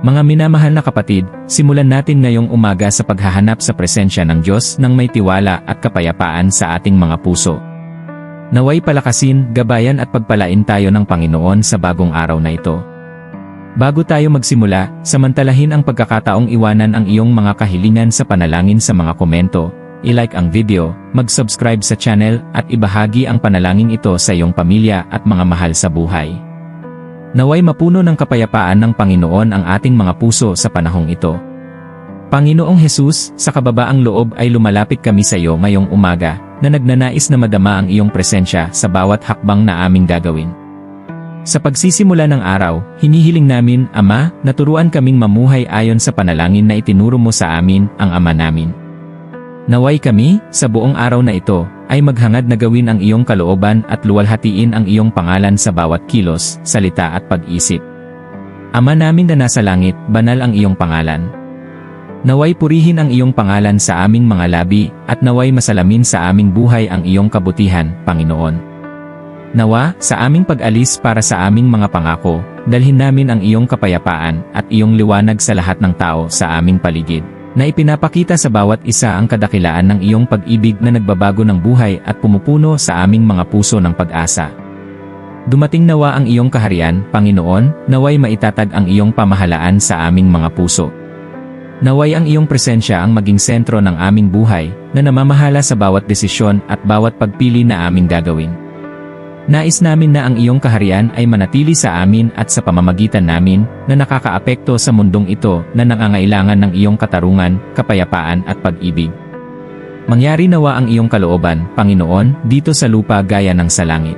Mga minamahal na kapatid, simulan natin ngayong umaga sa paghahanap sa presensya ng Diyos ng may tiwala at kapayapaan sa ating mga puso. Naway palakasin, gabayan at pagpalain tayo ng Panginoon sa bagong araw na ito. Bago tayo magsimula, samantalahin ang pagkakataong iwanan ang iyong mga kahilingan sa panalangin sa mga komento, i-like ang video, mag-subscribe sa channel at ibahagi ang panalangin ito sa iyong pamilya at mga mahal sa buhay. Naway mapuno ng kapayapaan ng Panginoon ang ating mga puso sa panahong ito. Panginoong Hesus, sa kababaang loob ay lumalapit kami sa iyo ngayong umaga, na nagnanais na madama ang iyong presensya sa bawat hakbang na aming gagawin. Sa pagsisimula ng araw, hinihiling namin, Ama, naturuan kaming mamuhay ayon sa panalangin na itinuro mo sa amin, ang Ama namin. Naway kami, sa buong araw na ito, ay maghangad na gawin ang iyong kalooban at luwalhatiin ang iyong pangalan sa bawat kilos, salita at pag-isip. Ama namin na nasa langit, banal ang iyong pangalan. Naway purihin ang iyong pangalan sa aming mga labi, at naway masalamin sa aming buhay ang iyong kabutihan, Panginoon. Nawa, sa aming pag-alis para sa aming mga pangako, dalhin namin ang iyong kapayapaan at iyong liwanag sa lahat ng tao sa aming paligid na ipinapakita sa bawat isa ang kadakilaan ng iyong pag-ibig na nagbabago ng buhay at pumupuno sa aming mga puso ng pag-asa. Dumating nawa ang iyong kaharian, Panginoon, naway maitatag ang iyong pamahalaan sa aming mga puso. Naway ang iyong presensya ang maging sentro ng aming buhay, na namamahala sa bawat desisyon at bawat pagpili na aming gagawin. Nais namin na ang iyong kaharian ay manatili sa amin at sa pamamagitan namin na nakakaapekto sa mundong ito na nangangailangan ng iyong katarungan, kapayapaan at pag-ibig. Mangyari nawa ang iyong kalooban, Panginoon, dito sa lupa gaya ng sa langit.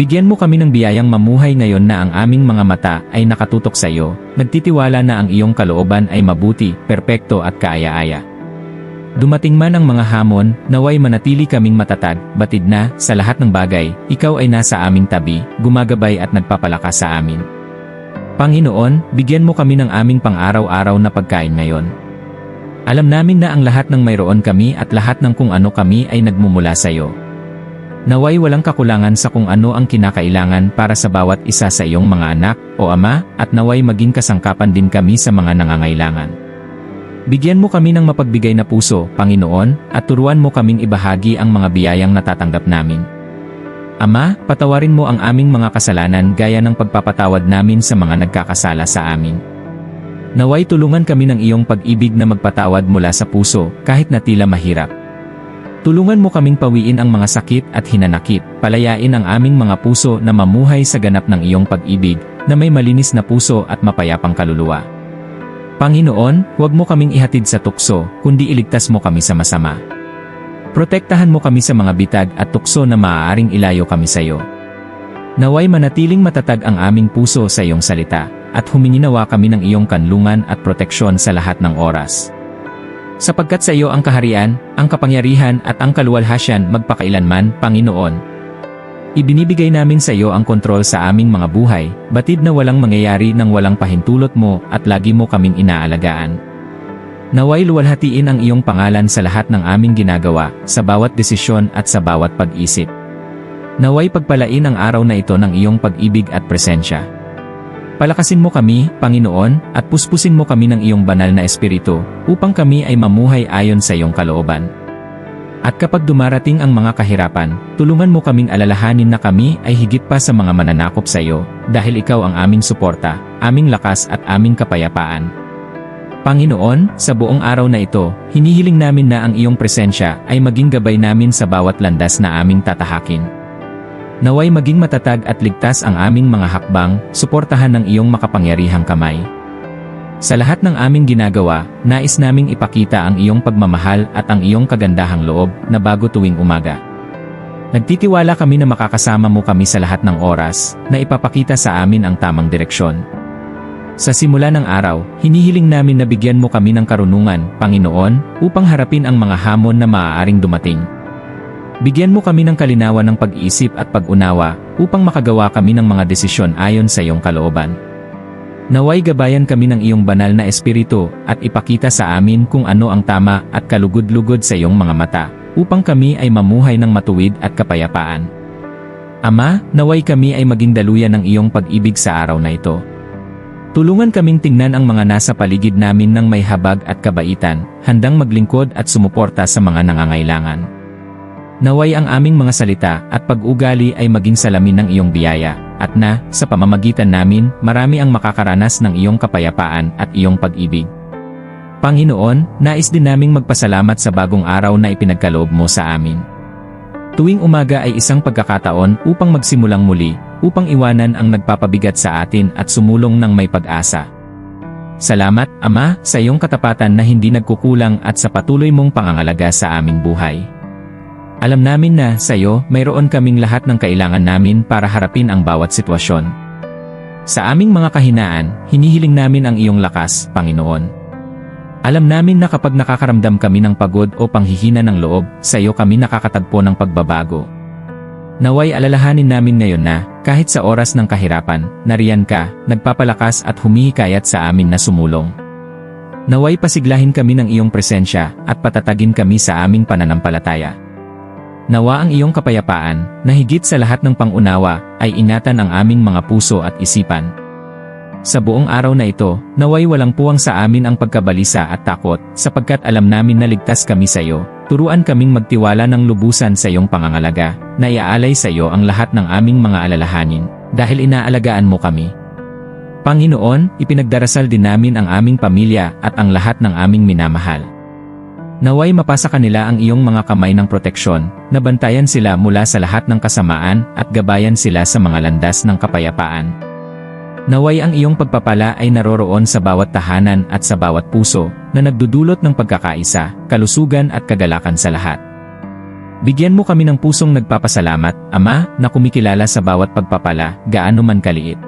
Bigyan mo kami ng biyayang mamuhay ngayon na ang aming mga mata ay nakatutok sa iyo, nagtitiwala na ang iyong kalooban ay mabuti, perpekto at kaaya-aya. Dumating man ang mga hamon, naway manatili kaming matatag, batid na, sa lahat ng bagay, ikaw ay nasa aming tabi, gumagabay at nagpapalakas sa amin. Panginoon, bigyan mo kami ng aming pang-araw-araw na pagkain ngayon. Alam namin na ang lahat ng mayroon kami at lahat ng kung ano kami ay nagmumula sa iyo. Naway walang kakulangan sa kung ano ang kinakailangan para sa bawat isa sa iyong mga anak, o ama, at naway maging kasangkapan din kami sa mga nangangailangan. Bigyan mo kami ng mapagbigay na puso, Panginoon, at turuan mo kaming ibahagi ang mga biyayang natatanggap namin. Ama, patawarin mo ang aming mga kasalanan gaya ng pagpapatawad namin sa mga nagkakasala sa amin. Naway tulungan kami ng iyong pag-ibig na magpatawad mula sa puso, kahit na tila mahirap. Tulungan mo kaming pawiin ang mga sakit at hinanakit, palayain ang aming mga puso na mamuhay sa ganap ng iyong pag-ibig, na may malinis na puso at mapayapang kaluluwa. Panginoon, huwag mo kaming ihatid sa tukso, kundi iligtas mo kami sa masama. Protektahan mo kami sa mga bitag at tukso na maaaring ilayo kami sa iyo. Naway manatiling matatag ang aming puso sa iyong salita, at huminginawa kami ng iyong kanlungan at proteksyon sa lahat ng oras. Sapagkat sa iyo ang kaharian, ang kapangyarihan at ang kaluwalhasyan magpakailanman, Panginoon, Ibinibigay namin sa iyo ang kontrol sa aming mga buhay, batid na walang mangyayari nang walang pahintulot mo at lagi mo kaming inaalagaan. Naway luwalhatiin ang iyong pangalan sa lahat ng aming ginagawa, sa bawat desisyon at sa bawat pag-isip. Naway pagpalain ang araw na ito ng iyong pag-ibig at presensya. Palakasin mo kami, Panginoon, at puspusin mo kami ng iyong banal na espiritu, upang kami ay mamuhay ayon sa iyong kalooban. At kapag dumarating ang mga kahirapan, tulungan mo kaming alalahanin na kami ay higit pa sa mga mananakop sa iyo, dahil ikaw ang aming suporta, aming lakas at aming kapayapaan. Panginoon, sa buong araw na ito, hinihiling namin na ang iyong presensya ay maging gabay namin sa bawat landas na aming tatahakin. Naway maging matatag at ligtas ang aming mga hakbang, suportahan ng iyong makapangyarihang kamay. Sa lahat ng aming ginagawa, nais naming ipakita ang iyong pagmamahal at ang iyong kagandahang loob na bago tuwing umaga. Nagtitiwala kami na makakasama mo kami sa lahat ng oras na ipapakita sa amin ang tamang direksyon. Sa simula ng araw, hinihiling namin na bigyan mo kami ng karunungan, Panginoon, upang harapin ang mga hamon na maaaring dumating. Bigyan mo kami ng kalinawan ng pag-iisip at pag-unawa upang makagawa kami ng mga desisyon ayon sa iyong kalooban. Naway gabayan kami ng iyong banal na espiritu at ipakita sa amin kung ano ang tama at kalugod-lugod sa iyong mga mata, upang kami ay mamuhay ng matuwid at kapayapaan. Ama, naway kami ay maging daluyan ng iyong pag-ibig sa araw na ito. Tulungan kaming tingnan ang mga nasa paligid namin ng may habag at kabaitan, handang maglingkod at sumuporta sa mga nangangailangan. Naway ang aming mga salita at pag-ugali ay maging salamin ng iyong biyaya, at na, sa pamamagitan namin, marami ang makakaranas ng iyong kapayapaan at iyong pag-ibig. Panginoon, nais din naming magpasalamat sa bagong araw na ipinagkaloob mo sa amin. Tuwing umaga ay isang pagkakataon upang magsimulang muli, upang iwanan ang nagpapabigat sa atin at sumulong ng may pag-asa. Salamat, Ama, sa iyong katapatan na hindi nagkukulang at sa patuloy mong pangangalaga sa aming buhay. Alam namin na sa iyo, mayroon kaming lahat ng kailangan namin para harapin ang bawat sitwasyon. Sa aming mga kahinaan, hinihiling namin ang iyong lakas, Panginoon. Alam namin na kapag nakakaramdam kami ng pagod o panghihina ng loob, sa iyo kami nakakatagpo ng pagbabago. Naway alalahanin namin ngayon na, kahit sa oras ng kahirapan, nariyan ka, nagpapalakas at humihikayat sa amin na sumulong. Naway pasiglahin kami ng iyong presensya at patatagin kami sa aming pananampalataya. Nawa ang iyong kapayapaan, na higit sa lahat ng pangunawa, ay ingatan ang aming mga puso at isipan. Sa buong araw na ito, naway walang puwang sa amin ang pagkabalisa at takot, sapagkat alam namin na ligtas kami sa iyo. Turuan kaming magtiwala ng lubusan sa iyong pangangalaga, na iaalay sa iyo ang lahat ng aming mga alalahanin, dahil inaalagaan mo kami. Panginoon, ipinagdarasal din namin ang aming pamilya at ang lahat ng aming minamahal. Naway mapasa kanila ang iyong mga kamay ng proteksyon, nabantayan sila mula sa lahat ng kasamaan at gabayan sila sa mga landas ng kapayapaan. Naway ang iyong pagpapala ay naroroon sa bawat tahanan at sa bawat puso, na nagdudulot ng pagkakaisa, kalusugan at kagalakan sa lahat. Bigyan mo kami ng pusong nagpapasalamat, Ama, na kumikilala sa bawat pagpapala, gaano man kaliit.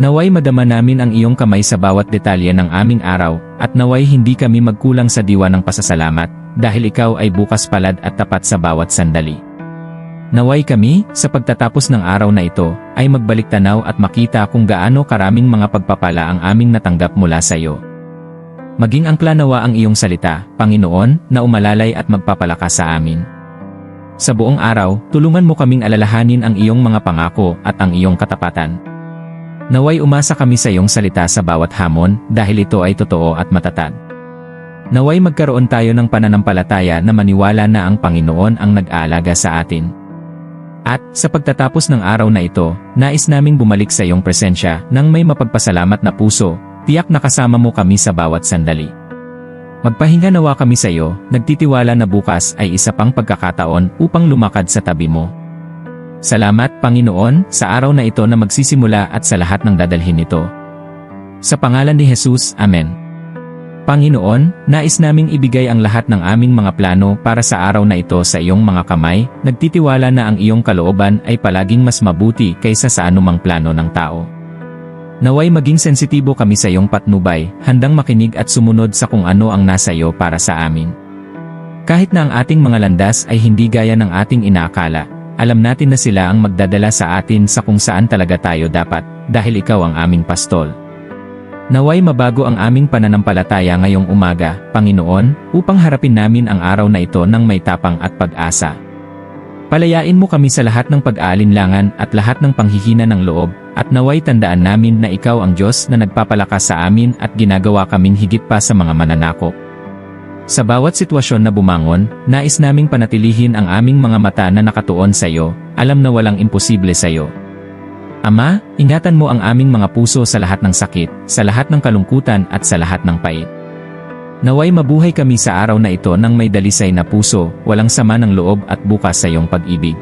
Naway madama namin ang iyong kamay sa bawat detalye ng aming araw, at naway hindi kami magkulang sa diwa ng pasasalamat, dahil ikaw ay bukas palad at tapat sa bawat sandali. Naway kami, sa pagtatapos ng araw na ito, ay magbalik tanaw at makita kung gaano karaming mga pagpapala ang aming natanggap mula sa iyo. Maging ang planawa ang iyong salita, Panginoon, na umalalay at magpapalakas sa amin. Sa buong araw, tulungan mo kaming alalahanin ang iyong mga pangako at ang iyong katapatan. Naway umasa kami sa iyong salita sa bawat hamon dahil ito ay totoo at matatag. Naway magkaroon tayo ng pananampalataya na maniwala na ang Panginoon ang nag-aalaga sa atin. At, sa pagtatapos ng araw na ito, nais naming bumalik sa iyong presensya nang may mapagpasalamat na puso, tiyak na kasama mo kami sa bawat sandali. Magpahinga nawa kami sa iyo, nagtitiwala na bukas ay isa pang pagkakataon upang lumakad sa tabi mo. Salamat Panginoon sa araw na ito na magsisimula at sa lahat ng dadalhin nito. Sa pangalan ni Jesus, Amen. Panginoon, nais naming ibigay ang lahat ng aming mga plano para sa araw na ito sa iyong mga kamay, nagtitiwala na ang iyong kalooban ay palaging mas mabuti kaysa sa anumang plano ng tao. Naway maging sensitibo kami sa iyong patnubay, handang makinig at sumunod sa kung ano ang nasa iyo para sa amin. Kahit na ang ating mga landas ay hindi gaya ng ating inaakala, alam natin na sila ang magdadala sa atin sa kung saan talaga tayo dapat, dahil ikaw ang aming pastol. Naway mabago ang aming pananampalataya ngayong umaga, Panginoon, upang harapin namin ang araw na ito ng may tapang at pag-asa. Palayain mo kami sa lahat ng pag-aalinlangan at lahat ng panghihina ng loob, at naway tandaan namin na ikaw ang Diyos na nagpapalakas sa amin at ginagawa kaming higit pa sa mga mananakop. Sa bawat sitwasyon na bumangon, nais naming panatilihin ang aming mga mata na nakatuon sa iyo, alam na walang imposible sa iyo. Ama, ingatan mo ang aming mga puso sa lahat ng sakit, sa lahat ng kalungkutan at sa lahat ng pait. Naway mabuhay kami sa araw na ito ng may dalisay na puso, walang sama ng loob at bukas sa iyong pag-ibig.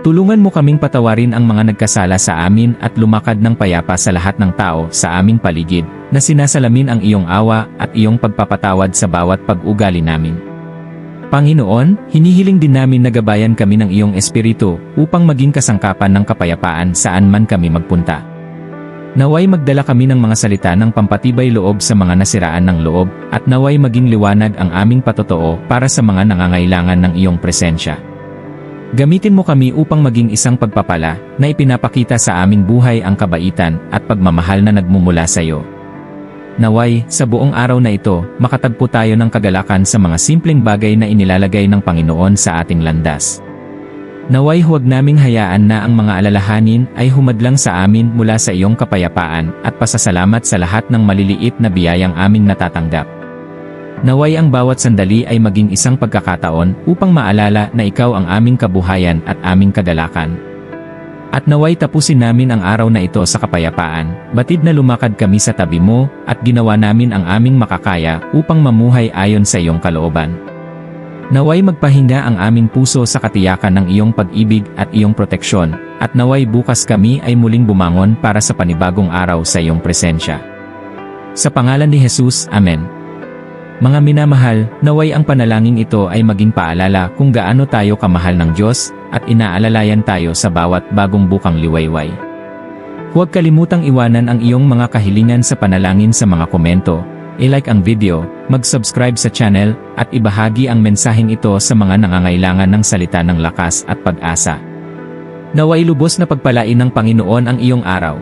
Tulungan mo kaming patawarin ang mga nagkasala sa amin at lumakad ng payapa sa lahat ng tao sa aming paligid, na sinasalamin ang iyong awa at iyong pagpapatawad sa bawat pag-ugali namin. Panginoon, hinihiling din namin na gabayan kami ng iyong espiritu upang maging kasangkapan ng kapayapaan saan man kami magpunta. Naway magdala kami ng mga salita ng pampatibay loob sa mga nasiraan ng loob at naway maging liwanag ang aming patotoo para sa mga nangangailangan ng iyong presensya. Gamitin mo kami upang maging isang pagpapala na ipinapakita sa aming buhay ang kabaitan at pagmamahal na nagmumula sa iyo. Naway, sa buong araw na ito, makatagpo tayo ng kagalakan sa mga simpleng bagay na inilalagay ng Panginoon sa ating landas. Naway huwag naming hayaan na ang mga alalahanin ay humadlang sa amin mula sa iyong kapayapaan at pasasalamat sa lahat ng maliliit na biyayang aming natatanggap. Naway ang bawat sandali ay maging isang pagkakataon upang maalala na ikaw ang aming kabuhayan at aming kagalakan. At naway tapusin namin ang araw na ito sa kapayapaan, batid na lumakad kami sa tabi mo, at ginawa namin ang aming makakaya upang mamuhay ayon sa iyong kalooban. Naway magpahinga ang aming puso sa katiyakan ng iyong pag-ibig at iyong proteksyon, at naway bukas kami ay muling bumangon para sa panibagong araw sa iyong presensya. Sa pangalan ni Jesus, Amen. Mga minamahal, naway ang panalangin ito ay maging paalala kung gaano tayo kamahal ng Diyos at inaalalayan tayo sa bawat bagong bukang liwayway. Huwag kalimutang iwanan ang iyong mga kahilingan sa panalangin sa mga komento, i-like ang video, mag-subscribe sa channel, at ibahagi ang mensaheng ito sa mga nangangailangan ng salita ng lakas at pag-asa. Naway lubos na pagpalain ng Panginoon ang iyong araw.